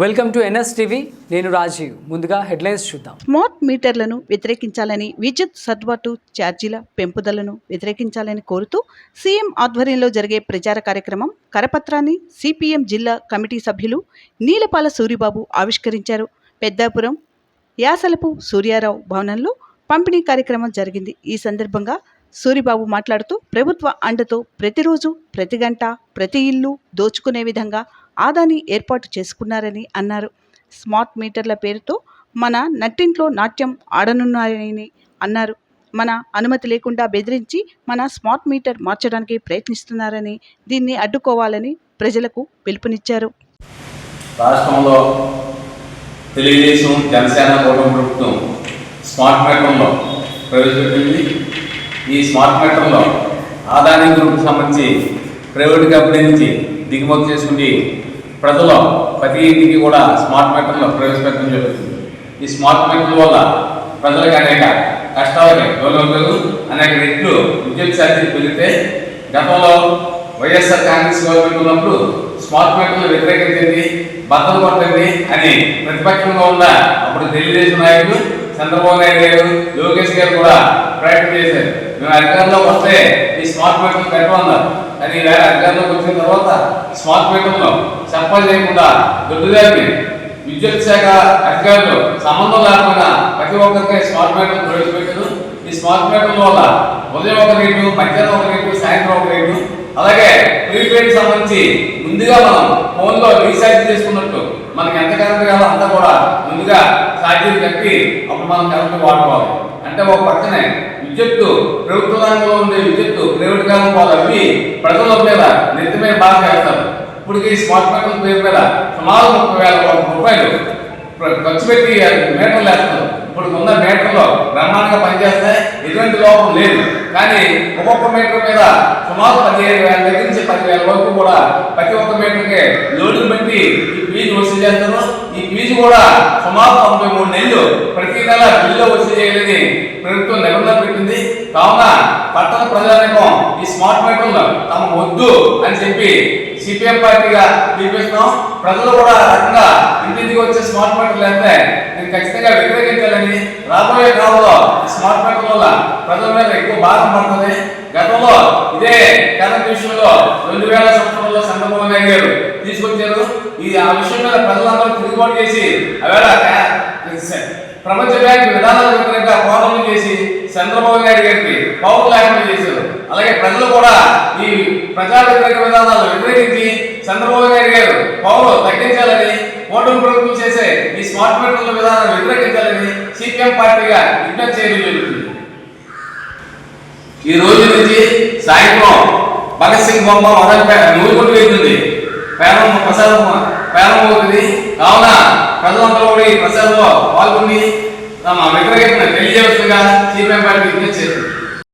Welcome to NS TV. నేను రాజీవ్. ముందుగా headlines చూద్దాం. స్మార్ట్ మీటర్లను వ్యతిరేకించాలని విద్యుత్ సర్దుబాటు ఛార్జీల పెంపుదలను వ్యతిరేకించాలని కోరుతూ సీఎం ఆధ్వర్యంలో జరిగే ప్రచార కార్యక్రమం కరపత్రాన్ని సిపిఎం జిల్లా కమిటీ సభ్యులు నీలపాల సూరిబాబు ఆవిష్కరించారు. పెద్దాపురం యాసలపు సూర్యారావు భవనంలో పంపిణీ కార్యక్రమం జరిగింది. ఈ సందర్భంగా సూరిబాబు మాట్లాడుతూ ప్రభుత్వ అండతో ప్రతిరోజు ప్రతి గంట ప్రతి ఇల్లు దోచుకునే విధంగా ఆదాని ఏర్పాటు చేసుకున్నారని అన్నారు. స్మార్ట్ మీటర్ల పేరుతో మన నట్టింట్లో నాట్యం ఆడనున్నారని అన్నారు. మన అనుమతి లేకుండా బెదిరించి మన స్మార్ట్ మీటర్ మార్చడానికి ప్రయత్నిస్తున్నారని దీన్ని అడ్డుకోవాలని ప్రజలకు పిలుపునిచ్చారు. రాష్ట్రంలో తెలుగుదేశం జనసేన కూటమి ప్రభుత్వం స్మార్ట్ మీటర్లో ప్రవేశపెట్టింది. ఈ స్మార్ట్ మీటర్లో ఆదాని గ్రూప్ సంబంధించి ప్రైవేట్ కంపెనీ నుంచి దిగుమతి చేసుకుని ప్రజలు ప్రతి ఇంటికి కూడా స్మార్ట్ మీటర్లు ప్రవేశపెట్టడం జరుగుతుంది. ఈ స్మార్ట్ మీటర్ల వల్ల ప్రజలకు అనేక కష్టాలకి లోనవుతారు అనేక రెట్లు విద్యుత్ ఛార్జీలు పెరిగితే గతంలో వైఎస్ఆర్ కాంగ్రెస్ గవర్నమెంట్ ఉన్నప్పుడు స్మార్ట్ మీటర్లు వ్యతిరేకించింది బద్దలు కొట్టండి అని ప్రతిపక్షంగా ఉన్న అప్పుడు తెలుగుదేశం నాయకులు చంద్రబాబు నాయుడు గారు లోకేష్ గారు కూడా ప్రయత్నం చేశారు. మేము అధికారంలోకి వస్తే ఈ స్మార్ట్ మీటర్లు పెట్టమన్నారు కానీ ఈవేళ అధికారంలోకి వచ్చిన తర్వాత స్మార్ట్ మీటర్లో చెప్పలు లేకుండా దొడ్డుదారిని విద్యుత్ శాఖ అధికారులు సంబంధం లేకుండా ప్రతి ఒక్కరికి స్మార్ట్ మీటర్ ప్రవేశపెట్టారు. ఈ స్మార్ట్ మీటర్ల వల్ల ఉదయం ఒక రేటు మధ్యాహ్నం ఒక రేటు సాయంత్రం ఒక రేటు అలాగే ప్రీపెయిడ్ సంబంధించి ముందుగా మనం ఫోన్లో రీఛార్జ్ చేసుకున్నట్టు మనకి ఎంత కరెంట్ కావాలో అంతా కూడా ముందుగా ఛార్జీలు కట్టి అప్పుడు మనం కరెంట్ వాడుకోవాలి. అంటే ఒక పక్కనే విద్యుత్తు ప్రభుత్వ రంగంలో ఉండే విద్యుత్తు ప్రైవేట్ కాలం వాళ్ళు అవి ప్రజల మీద నెత్తి బాధ బాగా వేస్తారు ఇప్పుడు ఈ స్మార్ట్ మీటర్ల పేరు మీద సుమారు ముప్పై వేల రూపాయలు ఖర్చు పెట్టి మీటర్లు వేస్తారు ఇప్పుడు ఉన్న మీటర్లో బ్రహ్మాండంగా పనిచేస్తాయి ఎటువంటి లోపం లేదు. కానీ ఒక్కొక్క మీటర్ మీద సుమారు పదిహేను వేల దగ్గర నుంచి పదివేల వరకు కూడా ప్రతి ఒక్క మీటర్కి లోడ్లు పెట్టి ఈ ఫీజు వసూలు చేస్తారు. ఈ ఫీజు కూడా సుమారు తొంభై మూడు నెలలు ప్రతి నెల బిల్లు వసూలు చేయలేని ప్రభుత్వం నిబంధన కావున పట్టణ ప్రజానికం ఈ స్మార్ట్ మీటర్లు తమ వద్దు అని చెప్పి సిపిఎం పార్టీగా పిలిపిస్తున్నాం ప్రజలు కూడా రకంగా ఇంటింటికి వచ్చే స్మార్ట్ మీటర్లు అయితే నేను ఖచ్చితంగా వ్యతిరేకించాలని రాబోయే కాలంలో ఈ స్మార్ట్ మీటర్ల వల్ల ప్రజల మీద ఎక్కువ భారం పడుతుంది. గతంలో ఇదే కరెంట్ విషయంలో రెండు వేల సంవత్సరంలో చంద్రబాబు నాయుడు గారు తీసుకొచ్చారు. ఈ ఆ విషయం మీద ప్రజలందరూ తిరుగుబాటు చేసి అవేళ ప్రపంచ బ్యాంక్ విధానాల వ్యతిరేకంగా పోరాటం చేసి చంద్రబాబు నాయుడు గారికి పౌరులు లేకుండా చేశారు అలాగే ప్రజలు కూడా ఈ ప్రజా వ్యతిరేక విధానాలు వ్యతిరేకించి చంద్రబాబు నాయుడు గారు పౌరులు తగ్గించాలని ఓటమి ప్రభుత్వం చేసే ఈ స్మార్ట్ మీటర్ల విధానాన్ని వ్యతిరేకించాలని సిపిఎం పార్టీగా విజ్ఞప్తి చేయడం జరుగుతుంది. ఈ రోజు నుంచి సాయంత్రం భగత్ సింగ్ బొమ్మ మొదటి నూరుకుంటూ వెళ్తుంది ప్రారంభం ప్రసాదం ప్రారంభమవుతుంది కావున ప్రజలందరూ కూడా ఈ ప్రసాదంలో పాల్గొని తమ వ్యతిరేకతను తెలియజేస్తుందిగా సిపిఎం పార్టీ విజ్ఞప్తి చేస్తుంది.